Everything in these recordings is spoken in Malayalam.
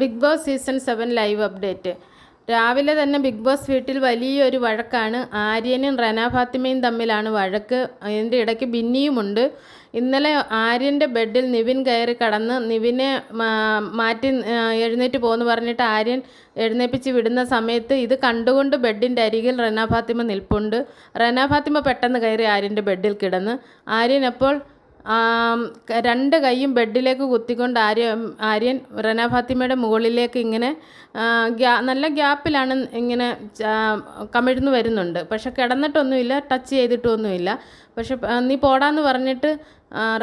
Bigg Boss season seven live update. രാവിലെ തന്നെ ബിഗ് ബോസ് വീട്ടിൽ വലിയൊരു വഴക്കാണ്. ആര്യനും റന ഫാത്തിമയും തമ്മിലാണ് വഴക്ക്. അതിന്റെ ഇടയ്ക്ക് ബിന്നിയുമുണ്ട്. ഇന്നലെ ആര്യന്റെ ബെഡിൽ നിവിൻ കയറി കടന്ന് നിവിനെ മാറ്റി എഴുന്നേറ്റ് പോകുന്നു പറഞ്ഞിട്ട് ആര്യൻ എഴുന്നേപ്പിച്ച് വിടുന്ന സമയത്ത് ഇത് കണ്ടുകൊണ്ട് ബെഡിന്റെ അരികിൽ റന ഫാത്തിമ നിൽപ്പുണ്ട്. റന ഫാത്തിമ പെട്ടെന്ന് കയറി ആര്യന്റെ ബെഡിൽ കിടന്ന്. ആര്യൻ അപ്പോൾ രണ്ട് കൈയും ബെഡിലേക്ക് കുത്തിക്കൊണ്ട് ആര്യ ആര്യൻ റന ഫാത്തിമയുടെ മുകളിലേക്ക് ഇങ്ങനെ ഗ്യാ നല്ല ഗ്യാപ്പിലാണ് ഇങ്ങനെ കമിഴ്ന്നു വരുന്നുണ്ട്. പക്ഷെ കിടന്നിട്ടൊന്നുമില്ല ടച്ച് ചെയ്തിട്ടൊന്നുമില്ല. പക്ഷെ നീ പോടാന്ന് പറഞ്ഞിട്ട്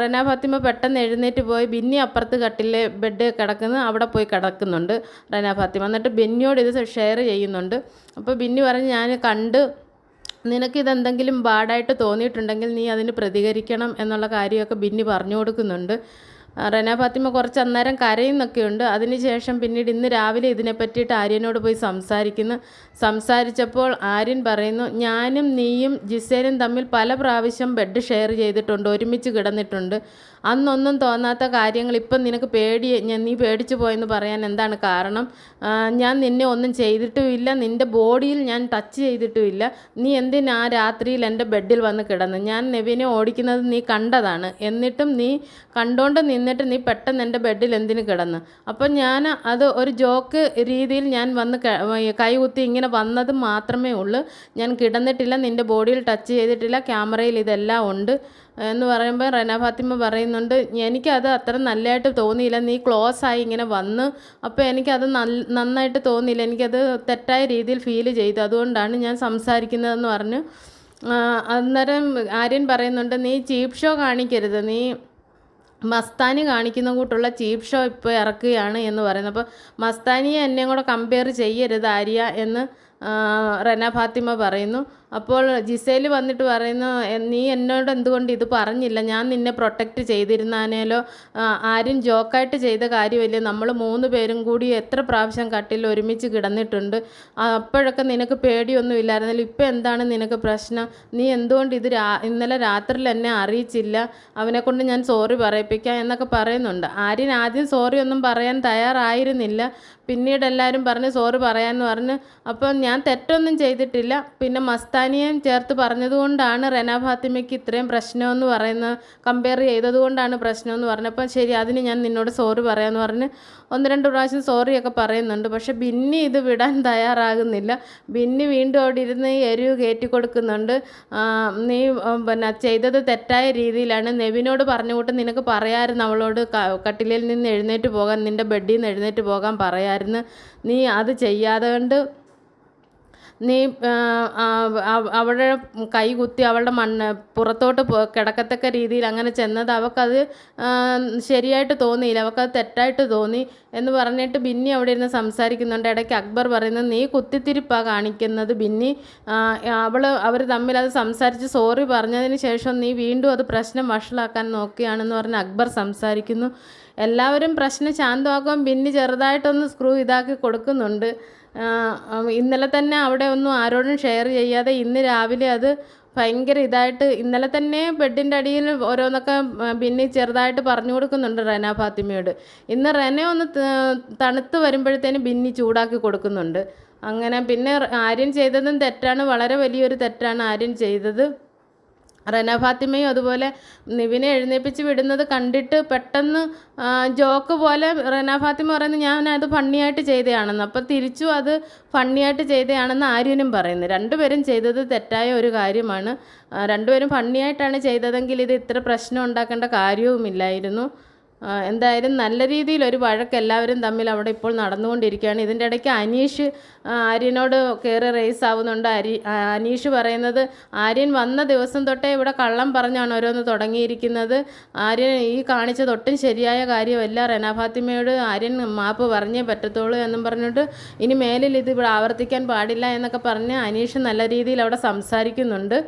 റനാഫാത്തിമ റന ഫാത്തിമ പെട്ടെന്ന് എഴുന്നേറ്റ് പോയി ബിന്നി അപ്പുറത്ത് കട്ടിലെ ബെഡ് കിടക്കുന്നു അവിടെ പോയി കിടക്കുന്നുണ്ട് റന ഫാത്തിമ. എന്നിട്ട് ബിന്നിയോട് ഇത് ഷെയർ ചെയ്യുന്നുണ്ട്. അപ്പോൾ ബിന്നി പറഞ്ഞ് ഞാൻ കണ്ട് നിനക്കിതെന്തെങ്കിലും ബാഡായിട്ട് തോന്നിയിട്ടുണ്ടെങ്കിൽ നീ അതിന് പ്രതികരിക്കണം എന്നുള്ള കാര്യമൊക്കെ ബിന്നി പറഞ്ഞു കൊടുക്കുന്നുണ്ട്. റന ഫാത്തിമ കുറച്ച് അന്നേരം കരയുന്നൊക്കെയുണ്ട് അതിനുശേഷം പിന്നീട് ഇന്ന് രാവിലെ ഇതിനെ പറ്റിയിട്ട് ആര്യനോട് പോയി സംസാരിക്കുന്നു. സംസാരിച്ചപ്പോൾ ആര്യൻ പറയുന്നു ഞാനും നീയും ജിസേനും തമ്മിൽ പല പ്രാവശ്യം ബെഡ് ഷെയർ ചെയ്തിട്ടുണ്ട് ഒരുമിച്ച് കിടന്നിട്ടുണ്ട്. അന്നൊന്നും തോന്നാത്ത കാര്യങ്ങൾ ഇപ്പം നിനക്ക് പേടി ഞാൻ നീ പേടിച്ചു പോയെന്ന് പറയാൻ എന്താണ് കാരണം? ഞാൻ നിന്നെ ഒന്നും ചെയ്തിട്ടുമില്ല നിന്റെ ബോഡിയിൽ ഞാൻ ടച്ച് ചെയ്തിട്ടുമില്ല. നീ എന്തിനാ രാത്രിയിൽ എന്റെ ബെഡിൽ വന്ന് കിടന്ന്? ഞാൻ നെവിനെ ഓടിക്കുന്നത് നീ കണ്ടതാണ്. എന്നിട്ടും നീ കണ്ടോണ്ട് നിന്നിട്ട് നീ പെട്ടെന്ന് എന്റെ ബെഡിൽ എന്തിനു കിടന്ന്? അപ്പം ഞാൻ അത് ഒരു ജോക്ക് രീതിയിൽ ഞാൻ വന്ന് കൈകുത്തി ഇങ്ങനെ വന്നത് മാത്രമേ ഉള്ളൂ. ഞാൻ കിടന്നിട്ടില്ല നിന്റെ ബോഡിയിൽ ടച്ച് ചെയ്തിട്ടില്ല ക്യാമറയിൽ ഇതെല്ലാം ഉണ്ട് എന്ന് പറയുമ്പോൾ റന ഫാത്തിമ പറയുന്നുണ്ട് എനിക്കത് അത്ര നല്ലതായിട്ട് തോന്നിയില്ല നീ ക്ലോസ് ആയി ഇങ്ങനെ വന്ന്. അപ്പോൾ എനിക്കത് നന്നായിട്ട് തോന്നിയില്ല എനിക്കത് തെറ്റായ രീതിയിൽ ഫീൽ ചെയ്തു. അതുകൊണ്ടാണ് ഞാൻ സംസാരിക്കുന്നതെന്ന് പറഞ്ഞു അന്നേരം ആര്യൻ പറയുന്നുണ്ട് നീ ചീപ്പ് ഷോ കാണിക്കരുത് നീ മസ്താനി കാണിക്കുന്ന കൂട്ടുള്ള ചീപ്പ് ഷോ ഇപ്പോൾ ഇറക്കുകയാണ് എന്ന് പറയുന്നത്. അപ്പോൾ മസ്താനിയെ എന്നെയും കൂടെ കമ്പയർ ചെയ്യരുത് ആര്യ എന്ന് റന ഫാത്തിമ പറയുന്നു. അപ്പോൾ ജിസേൽ വന്നിട്ട് പറയുന്നു നീ എന്നോട് എന്തുകൊണ്ട് ഇത് പറഞ്ഞില്ല? ഞാൻ നിന്നെ പ്രൊട്ടക്റ്റ് ചെയ്തിരുന്നാനേലോ ആരും ജോക്കായിട്ട് ചെയ്ത കാര്യമില്ല. നമ്മൾ മൂന്ന് പേരും കൂടി എത്ര പ്രാവശ്യം കട്ടിൽ ഒരുമിച്ച് കിടന്നിട്ടുണ്ട്. അപ്പോഴൊക്കെ നിനക്ക് പേടിയൊന്നും ഇല്ലായിരുന്നല്ലോ ഇപ്പം എന്താണ് നിനക്ക് പ്രശ്നം? നീ എന്തുകൊണ്ട് ഇത് രാ ഇന്നലെ രാത്രിയിൽ എന്നെ അറിയിച്ചില്ല? അവനെക്കൊണ്ട് ഞാൻ സോറി പറയിപ്പിക്കാം എന്നൊക്കെ പറയുന്നുണ്ട്. ആര്യൻ ആദ്യം സോറി ഒന്നും പറയാൻ തയ്യാറായിരുന്നില്ല. പിന്നീട് എല്ലാവരും പറഞ്ഞ് സോറി പറയാമെന്ന് പറഞ്ഞ്. അപ്പം ഞാൻ തെറ്റൊന്നും ചെയ്തിട്ടില്ല. പിന്നെ മസ്താനിയെയും ചേർത്ത് പറഞ്ഞതുകൊണ്ടാണ് റെന ഫാത്തിമയ്ക്ക് ഇത്രയും പ്രശ്നമെന്ന് പറയുന്നത് കമ്പയർ ചെയ്തതുകൊണ്ടാണ് പ്രശ്നമെന്ന് പറഞ്ഞപ്പോൾ ശരി അതിന് ഞാൻ നിന്നോട് സോറി പറയാമെന്ന് പറഞ്ഞ് ഒന്ന് രണ്ട് പ്രാവശ്യം സോറിയൊക്കെ പറയുന്നുണ്ട്. പക്ഷേ ബിന്നി ഇത് വിടാൻ തയ്യാറാകുന്നില്ല. ബിന്നി വീണ്ടും അവിടെ ഇരുന്ന് എരിവ് കയറ്റി കൊടുക്കുന്നുണ്ട് നീ പിന്നെ ചെയ്തത് തെറ്റായ രീതിയിലാണ്. നെവിനോട് പറഞ്ഞു കൂട്ട് നിനക്ക് പറയാമായിരുന്നു അവളോട് കട്ടിലിൽ നിന്ന് എഴുന്നേറ്റ് പോകാൻ നിന്റെ ബെഡിൽ നിന്ന് എഴുന്നേറ്റ് പോകാൻ പറയാമായിരുന്നു നീ അത് ചെയ്യാതെ കൊണ്ട് നീ ആ, കൈകുത്തി അവ- അവളുടെ അവളുടെ മണ്ണ് പുറത്തോട്ട് കിടക്കത്തക്ക രീതിയിൽ അങ്ങനെ ചെന്നത് അവൾക്കത് ശരിയായിട്ട് തോന്നിയില്ല. അവൾക്കത് തെറ്റായിട്ട് തോന്നി എന്ന് പറഞ്ഞിട്ട് ബിന്നി അവിടെ ഇരുന്ന് സംസാരിക്കുന്നുണ്ട്. ഇടയ്ക്ക് അക്ബർ പറയുന്നത് നീ കുത്തിത്തിരിപ്പാണ് കാണിക്കുന്നത് ബിന്നി. അവൾ അവർ തമ്മിൽ അത് സംസാരിച്ച് സോറി പറഞ്ഞതിന് ശേഷം നീ വീണ്ടും അത് പ്രശ്നം വഷളാക്കാൻ നോക്കുകയാണെന്ന് പറഞ്ഞ് അക്ബർ സംസാരിക്കുന്നു. എല്ലാവരും പ്രശ്നം ശാന്തമാക്കാൻ ബിന്നി ചെറുതായിട്ടൊന്ന് സ്ക്രൂ ഇതാക്കി കൊടുക്കുന്നുണ്ട്. ഇന്നലെ തന്നെ അവിടെ ഒന്നും ആരോടും ഷെയർ ചെയ്യാതെ ഇന്ന് രാവിലെ അത് ഭയങ്കര ഇതായിട്ട് ഇന്നലെ തന്നെ ബെഡിന്റെ അടിയിൽ ഓരോന്നൊക്കെ പിന്നെ ചെറുതായിട്ട് പറഞ്ഞു കൊടുക്കുന്നുണ്ട് റെന ഫാത്തിമയോട്. ഇന്ന് റെന ഒന്ന് തണുത്ത് വരുമ്പോഴത്തേന് ബിന്നി ചൂടാക്കി കൊടുക്കുന്നുണ്ട്. അങ്ങനെ പിന്നെ ആര്യൻ ചെയ്തതും തെറ്റാണ് വളരെ വലിയൊരു തെറ്റാണ് ആര്യൻ ചെയ്തത്. റന ഫാത്തിമയും അതുപോലെ നിവിനെ എഴുന്നേപ്പിച്ച് വിടുന്നത് കണ്ടിട്ട് പെട്ടെന്ന് ജോക്ക് പോലെ റന ഫാത്തിമ പറയുന്നത് ഞാൻ അത് ഫണ്ണിയായിട്ട് ചെയ്തതാണെന്ന് അപ്പോൾ തിരിച്ചു അത് ഫണ്ണിയായിട്ട് ചെയ്തതാണെന്ന് ആര്യനും പറയുന്നു. രണ്ടുപേരും ചെയ്തത് തെറ്റായ ഒരു കാര്യമാണ്. രണ്ടുപേരും ഫണ്ണിയായിട്ടാണ് ചെയ്തതെങ്കിൽ ഇത് ഇത്ര പ്രശ്നം ഉണ്ടാക്കേണ്ട കാര്യവുമില്ലായിരുന്നു. എന്തായാലും നല്ല രീതിയിൽ ഒരു വഴക്ക് എല്ലാവരും തമ്മിൽ അവിടെ ഇപ്പോൾ നടന്നുകൊണ്ടിരിക്കുകയാണ്. ഇതിന്റെ ഇടയ്ക്ക് അനീഷ് ആര്യനോട് കയറി റേസ് ആവുന്നുണ്ട്. അരി അനീഷ് പറയുന്നത് ആര്യൻ വന്ന ദിവസം തൊട്ടേ ഇവിടെ കള്ളം പറഞ്ഞാണ് ഓരോന്ന് തുടങ്ങിയിരിക്കുന്നത്. ആര്യൻ ഈ കാണിച്ചത് ഒട്ടും ശരിയായ കാര്യമല്ല. റെനാഫാത്തിമയോട് ആര്യൻ മാപ്പ് പറഞ്ഞേ പറ്റത്തുള്ളൂ എന്നും പറഞ്ഞിട്ട് ഇനി മേലിൽ ഇത് ഇവിടെ ആവർത്തിക്കാൻ പാടില്ല എന്നൊക്കെ പറഞ്ഞ് അനീഷ് നല്ല രീതിയിൽ അവിടെ സംസാരിക്കുന്നുണ്ട്.